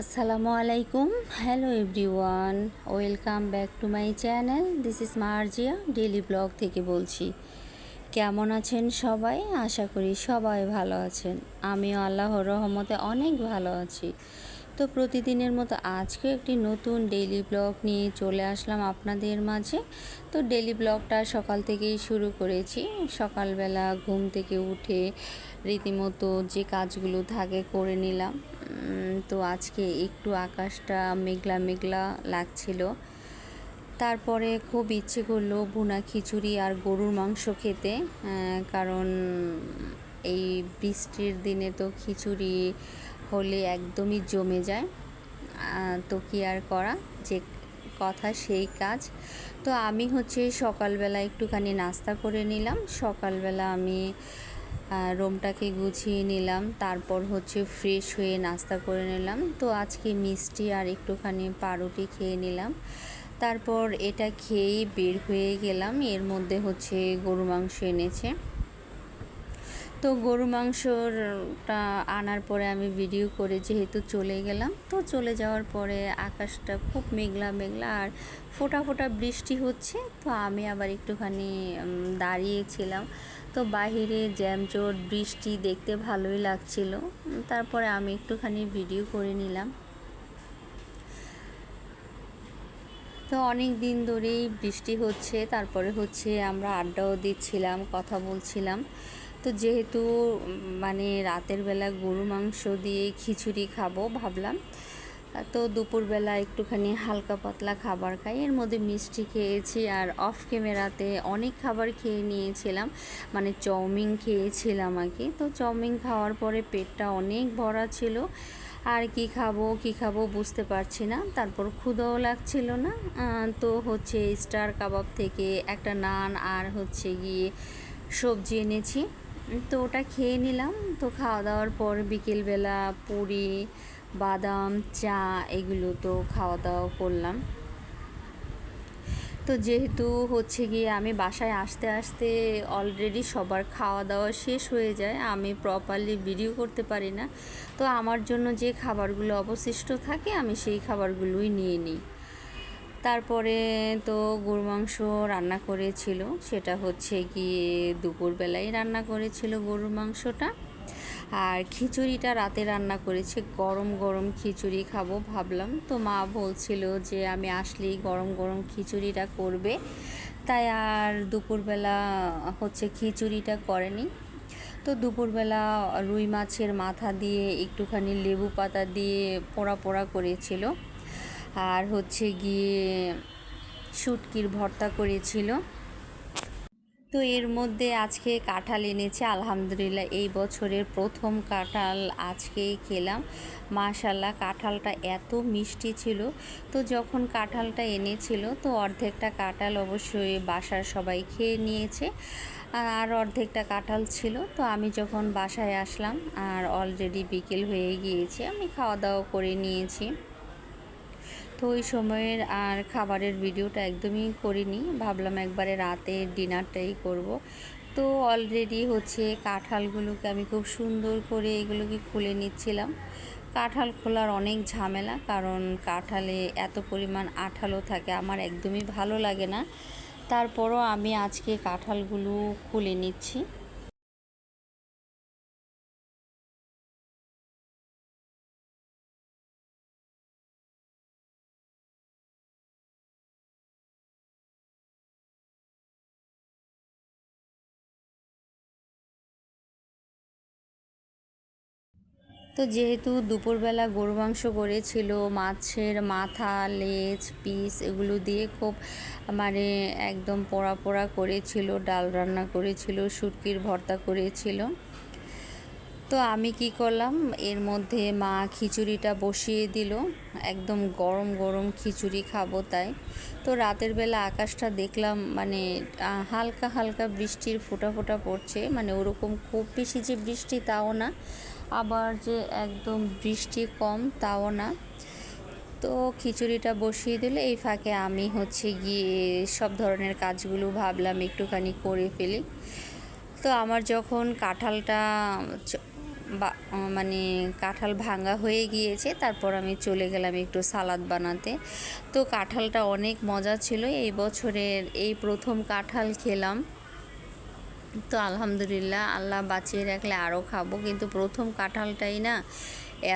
আসসালামু আলাইকুম। Hello everyone welcome back to my channel this is Marzia daily blog থেকে বলছি। কেমন আছেন সবাই? আশা করি সবাই ভালো আছেন। আমিও আল্লাহর রহমতে অনেক ভালো আছি। তো প্রতিদিনের মতো আজকে একটি নতুন ডেইলি ব্লগ নিয়ে চলে আসলাম আপনাদের মাঝে। তো ডেইলি ব্লগটা সকাল থেকেই শুরু করেছি। সকালবেলা ঘুম থেকে উঠে রীতিমতো যে কাজগুলো থাকে করে নিলাম। তো আজকে একটু আকাশটা মেঘলা মেঘলা লাগছিল। তারপরে খুব ইচ্ছে করল ভুনা খিচুড়ি আর গরুর মাংস খেতে কারণ এই বৃষ্টির দিনে তো খিচুড়ি হলে একদমই জমে যায়। তো কি আর করা? যে কথা সেই কাজ। তো আমি হচ্ছে সকালবেলা একটুখানি নাস্তা করে নিলাম। সকালবেলা আমি রুমটাকে গুছিয়ে নিলাম। তারপর হচ্ছে ফ্রেশ হয়ে নাস্তা করে নিলাম। তো আজকে মিষ্টি আর একটুখানি পাউরুটি খেয়ে নিলাম। তারপর এটা খেয়েই বের হয়ে গেলাম। এর মধ্যে হচ্ছে গরু মাংস এনেছে। তো গরু মাংসটা আনার পরে আমি ভিডিও করে যেহেতু চলে গেলাম, তো চলে যাওয়ার পরে আকাশটা খুব মেঘলা মেঘলা আর ফোটা ফোটা বৃষ্টি হচ্ছে, তো আমি আবার একটুখানি দাঁড়িয়েছিলাম। তো বাহিরে জ্যামজট, বৃষ্টি দেখতে ভালোই লাগছিল। তারপরে আমি একটুখানি ভিডিও করে নিলাম। তো অনেক দিন ধরেই বৃষ্টি হচ্ছে, তারপরে হচ্ছে আমরা আড্ডাও দিচ্ছিলাম, কথা বলছিলাম। তো যেহেতু মানে রাতের বেলা গরু মাংস দিয়ে খিচুড়ি খাব ভাবলাম, তো দুপুরবেলা একটুখানি হালকা পাতলা খাবার খাই। এর মধ্যে মিষ্টি খেয়েছি আর অফ ক্যামেরাতে অনেক খাবার খেয়ে নিয়েছিলাম মানে চাউমিন খেয়েছিলাম কি। তো চাউমিন খাওয়ার পরে পেটটা অনেক ভরা ছিল, আর কি খাব কি খাব বুঝতে পারছি না। তারপর ক্ষুদাও লাগছিল না তো হচ্ছে স্টার কাবাব থেকে একটা নান আর হচ্ছে গিয়ে সবজি এনেছি। তো ওটা খেয়ে নিলাম। তো খাওয়া দাওয়ার পর বিকেলবেলা পুরি, বাদাম, চা এগুলো তো খাওয়া দাওয়া করলাম। তো যেহেতু হচ্ছে গিয়ে আমি বাসায় আসতে আসতে অলরেডি সবার খাওয়া দাওয়া শেষ হয়ে যায়, আমি প্রপারলি ভিডিও করতে পারি না। তো আমার জন্য যে খাবারগুলো অবশিষ্ট থাকে, আমি সেই খাবারগুলোই নিয়ে নিই। তারপরে তো গরু মাংস রান্না করেছিল, সেটা হচ্ছে গিয়ে দুপুরবেলায় রান্না করেছিল গরুর মাংসটা। আর খিচুড়িটা রাতে রান্না করেছে, গরম গরম খিচুড়ি খাব ভাবলাম। তো মা বলছিল যে আমি আসলেই গরম গরম খিচুড়িটা করবে। তাই আর দুপুরবেলা হচ্ছে খিচুড়িটা করেনি। তো দুপুরবেলা রুই মাছের মাথা দিয়ে একটুখানি লেবু পাতা দিয়ে পোড়া পোড়া করেছিল। আর হচ্ছে গিয়ে শুটকির ভর্তা করেছিল। তো এর মধ্যে আজকে কাঁঠাল এনেছে, আলহামদুলিল্লাহ এই বছরের প্রথম কাঁঠাল আজকেই খেলাম। মাশাল্লাহ কাঁঠালটা এত মিষ্টি ছিল। তো যখন কাঁঠালটা এনেছিল, তো অর্ধেকটা কাঁঠাল অবশ্যই বাসার সবাই খেয়ে নিয়েছে। আর অর্ধেকটা কাঁঠাল ছিল। তো আমি যখন বাসায় আসলাম, আর অলরেডি বিকেল হয়ে গিয়েছে, আমি খাওয়া দাওয়া করে নিয়েছি। তো ওই সময়ের আর খাবারের ভিডিওটা একদমই করিনি। ভাবলাম একবারে রাতে ডিনারটাই করব। তো অলরেডি হচ্ছে কাঁঠালগুলোকে আমি খুব সুন্দর করে এগুলোকে খুলে নিচ্ছিলাম। কাঁঠাল খোলার অনেক ঝামেলা, কারণ কাঁঠালে এত পরিমাণ আঠালো থাকে, আমার একদমই ভালো লাগে না। তারপরও আমি আজকে কাঁঠালগুলো খুলে নিচ্ছি। তো যেহেতু দুপুরবেলা গরু মাংস করেছিল, মাছের মাথা, লেজ, পিস এগুলো দিয়ে খুব মানে একদম পোড়া পোড়া করেছিল, ডাল রান্না করেছিল, শুটকির ভর্তা করেছিল। তো আমি কি করলাম, এর মধ্যে মা খিচুড়িটা বসিয়ে দিল, একদম গরম গরম খিচুড়ি খাব তাই। তো রাতের বেলা আকাশটা দেখলাম মানে হালকা হালকা বৃষ্টির ফোঁটা ফোঁটা পড়ছে মানে ওরকম খুব বেশি যে বৃষ্টি তাও না। আবার যে একদম বৃষ্টি কম, তাও না। তো খিচুড়িটা বসিয়ে দিলে এই ফাঁকে আমি হচ্ছে গিয়ে সব ধরনের কাজগুলো ভাবলাম, একটুখানি করে ফেলি। তো আমার যখন কাঁঠালটা মানে কাঁঠাল ভাঙা হয়ে গিয়েছে, তারপর আমি চলে গেলাম একটু সালাদ বানাতে। তো কাঁঠালটা অনেক মজা ছিল, এই বছরের এই প্রথম কাঁঠাল খেলাম। তো আলহামদুলিল্লাহ, আল্লাহ বাঁচিয়ে রাখলে আরও খাব। কিন্তু প্রথম কাঁঠালটাই না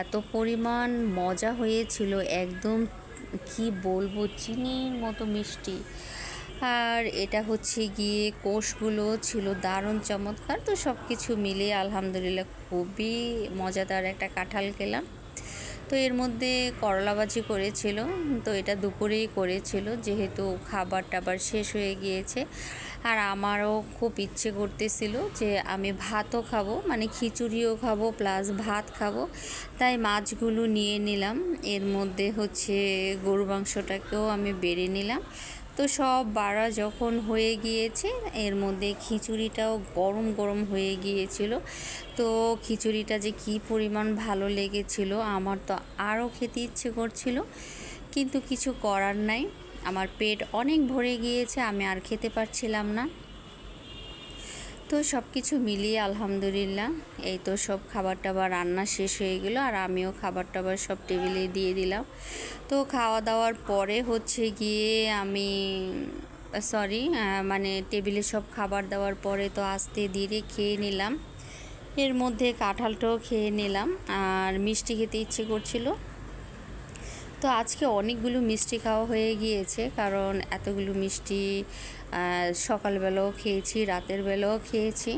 এত পরিমাণ মজা হয়েছিল, একদম কি বলব, চিনির মতো মিষ্টি। আর এটা হচ্ছে গিয়ে কোষগুলো ছিল দারুণ চমৎকার, তো সব কিছু মিলিয়ে আলহামদুলিল্লাহ খুবই মজাদার একটা কাঁঠাল খেলাম। তো এর মধ্যে করলাবাজি করেছিল, তো এটা দুপুরেই করেছিল, যেহেতু খাবার টাবার শেষ হয়ে গিয়েছে। আর আমারও খুব ইচ্ছে করতেছিল যে আমি ভাতও খাব মানে খিচুড়িও খাব প্লাস ভাত খাব। তাই মাছগুলো নিয়ে নিলাম। এর মধ্যে হচ্ছে গরু মাংসটাকেও আমি বেড়ে নিলাম। তো সব বাড়া যখন হয়ে গিয়েছে, এর মধ্যে খিচুড়িটাও গরম গরম হয়ে গিয়েছিল। তো খিচুড়িটা যে কি পরিমাণ ভালো লেগেছিল, আমার তো আরও খেতে ইচ্ছে করছিল। কিন্তু কিছু করার নাই। আমার পেট অনেক ভরে গিয়েছে, আমি আর খেতে পারছিলাম না। তো সব কিছু মিলিয়ে আলহামদুলিল্লাহ, এই তো সব খাবার টাবার রান্না শেষ হয়ে গেলো আর আমিও খাবার টাবার সব টেবিলে দিয়ে দিলাম। তো খাওয়া দাওয়ার পরে হচ্ছে গিয়ে আমি, সরি মানে টেবিলে সব খাবার দেওয়ার পরে তো আস্তে ধীরে খেয়ে নিলাম। এর মধ্যে কাঁঠালটাও খেয়ে নিলাম আর মিষ্টি খেতে ইচ্ছে করছিল। তো আজকে অনেকগুলো মিষ্টি খাওয়া হয়ে গিয়েছে, কারণ এতগুলো মিষ্টি সকালবেলাও খেয়েছি, রাতের বেলাও খেয়েছি।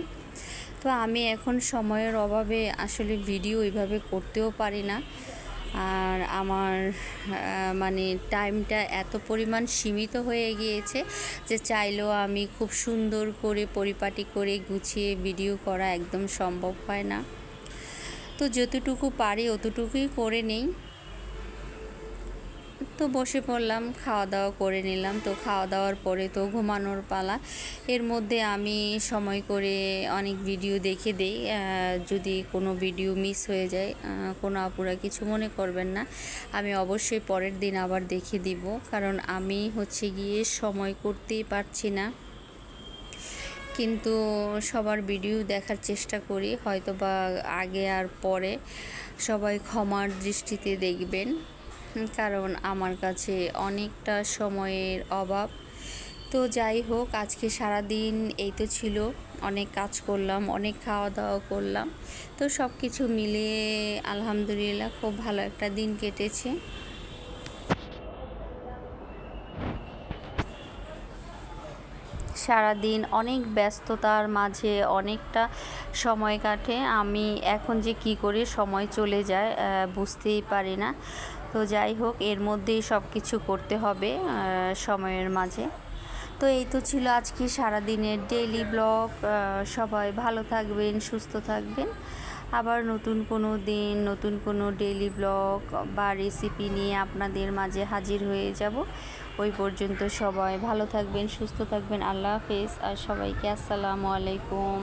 তো আমি এখন সময়ের অভাবে আসলে ভিডিও ওইভাবে করতেও পারি না। আর আমার মানে টাইমটা এত পরিমাণ সীমিত হয়ে গিয়েছে যে চাইলেও আমি খুব সুন্দর করে, পরিপাটি করে গুছিয়ে ভিডিও করা একদম সম্ভব হয় না। তো যতটুকু পারি অতটুকুই করে নেই। তো বসে পড়লাম খাওয়া দাওয়া করে নিলাম। তো খাওয়া দাওয়ার পরে তো ঘুমানোর পালা। এর মধ্যে আমি সময় করে অনেক ভিডিও দেখে দেই। যদি কোনো ভিডিও মিস হয়ে যায় কোনো আপুরা কিছু মনে করবেন না। আমি অবশ্যই পরের দিন আবার দেখে দিব। কারণ আমি হচ্ছে গিয়ে সময় করতেই পারছি না। কিন্তু সবার ভিডিও দেখার চেষ্টা করি। হয়তো বা আগে আর পরে সবাই ক্ষমার দৃষ্টিতে দেখবেন। কারণ আমার কাছে অনেকটা সময়ের অভাব। তো যাই হোক, আজকে সারা দিন এই তো ছিল। অনেক কাজ করলাম, অনেক খাওয়া দাওয়া করলাম। তো সব কিছু মিলিয়ে আলহামদুলিল্লাহ খুব ভালো একটা দিন কেটেছে। সারাদিন অনেক ব্যস্ততার মাঝে অনেকটা সময় কাটে। আমি এখন যে কি করে, সময় চলে যায় বুঝতেই পারি না। তো যাই হোক, এর মধ্যেই সব কিছু করতে হবে সময়ের মাঝে। তো এই তো ছিল আজকে সারাদিনের ডেইলি ব্লগ সবাই ভালো থাকবেন, সুস্থ থাকবেন। আবার নতুন কোনো দিন, নতুন কোনো ডেইলি ব্লগ বা রেসিপি নিয়ে আপনাদের মাঝে হাজির হয়ে যাব। ওই পর্যন্ত সবাই ভালো থাকবেন, সুস্থ থাকবেন। আল্লাহ হাফেজ, আর সবাইকে আসসালামু আলাইকুম।